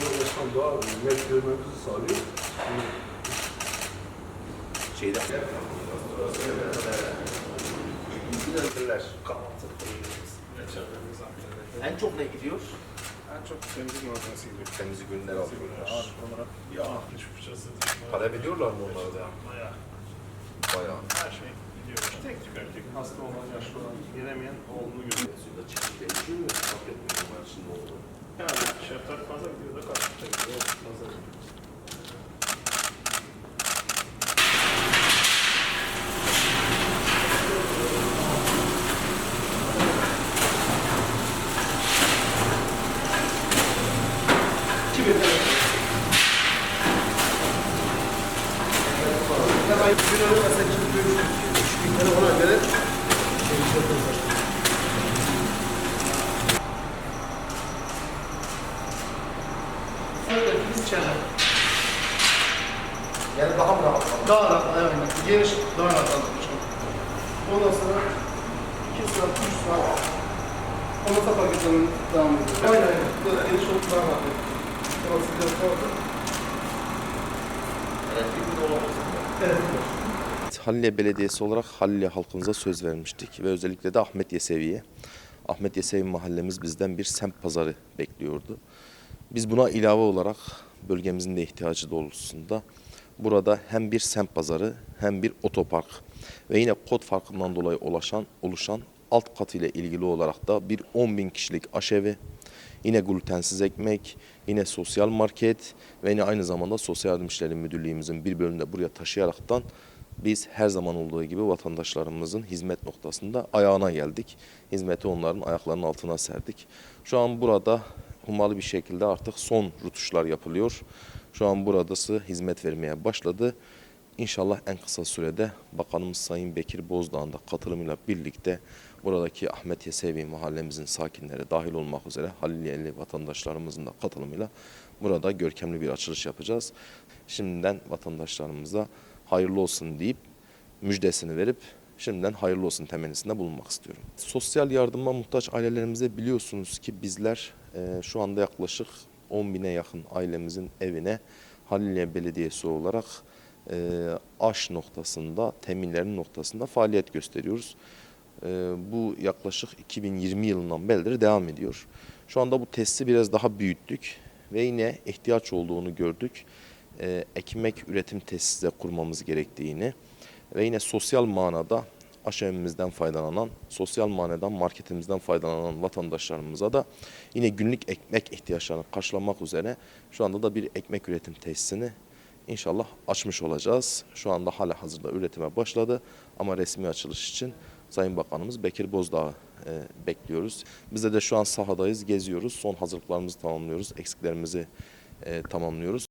aslında yaşam daha net görmemizi sağlıyor. Şeyde Bilgilendirler. En çok ne gidiyor? En çok temizlik malzemesi gidiyor. Temizlik ürünleri alıyorlar. Ağırlık olarak Ya. diş fırçası, Para veriyorlar mı onlara da? bayağı Bayağı. her şey gidiyor. Tek tük erkek, hasta olan, yaşlı olan, gelemeyen oğlunu görüyor. Suyunda çeşit değişiyor mu? Fark etmiyor mu şimdi oldu? Şeftali fazla gidiyor da karışıkta gidiyor. Fazla gidiyor. Hemen bir öyle mesela şimdi görüşürüz. Üç bin telefona göre şey yapıyorlar. Evet, biz içeride. Yani daha mı rahat? Daha rahat, evet. Geniş, daha rahat. Ondan sonra 2 saat, 3 saat. Ondan sonra paketlerin devam ediyor. Aynen, aynen. Böyle geniş olup daha rahat. Orası biraz fazla. Elektrik de olamaz. Evet. Halilye Belediyesi olarak Halilye halkımıza söz vermiştik ve özellikle de Ahmet Yesevi'ye. Ahmet Yesevi mahallemiz bizden bir semt pazarı bekliyordu. Biz buna ilave olarak bölgemizin de ihtiyacı doğrultusunda burada hem bir semt pazarı hem bir otopark ve yine kod farkından dolayı oluşan, oluşan alt katı ile ilgili olarak da bir 10 bin kişilik aşevi, yine glutensiz ekmek, yine sosyal market ve yine aynı zamanda Sosyal Yardım İşleri Müdürlüğümüzün bir bölümünü de buraya taşıyaraktan biz her zaman olduğu gibi vatandaşlarımızın hizmet noktasında ayağına geldik. Hizmeti onların ayaklarının altına serdik. Şu an burada hummalı bir şekilde artık son rutuşlar yapılıyor. Şu an buradası hizmet vermeye başladı. İnşallah en kısa sürede Bakanımız Sayın Bekir Bozdağ'ın da katılımıyla birlikte buradaki Ahmet Yesevi mahallemizin sakinleri dahil olmak üzere Haliliyeli vatandaşlarımızın da katılımıyla burada görkemli bir açılış yapacağız. Şimdiden vatandaşlarımıza hayırlı olsun deyip müjdesini verip şimdiden hayırlı olsun temennisinde bulunmak istiyorum. Sosyal yardıma muhtaç ailelerimize biliyorsunuz ki bizler e, şu anda yaklaşık 10 bine yakın ailemizin evine Haliliye Belediyesi olarak e, aş noktasında, teminlerin noktasında faaliyet gösteriyoruz. E, bu yaklaşık 2020 yılından beridir devam ediyor. Şu anda bu testi biraz daha büyüttük ve yine ihtiyaç olduğunu gördük. E, ekmek üretim tesisi de kurmamız gerektiğini ve yine sosyal manada aşevimizden faydalanan, sosyal manadan marketimizden faydalanan vatandaşlarımıza da yine günlük ekmek ihtiyaçlarını karşılamak üzere şu anda da bir ekmek üretim tesisini inşallah açmış olacağız. Şu anda hala hazırda üretime başladı ama resmi açılış için Sayın Bakanımız Bekir Bozdağ'ı e, bekliyoruz. Biz de, de şu an sahadayız, geziyoruz. Son hazırlıklarımızı tamamlıyoruz, eksiklerimizi e, tamamlıyoruz.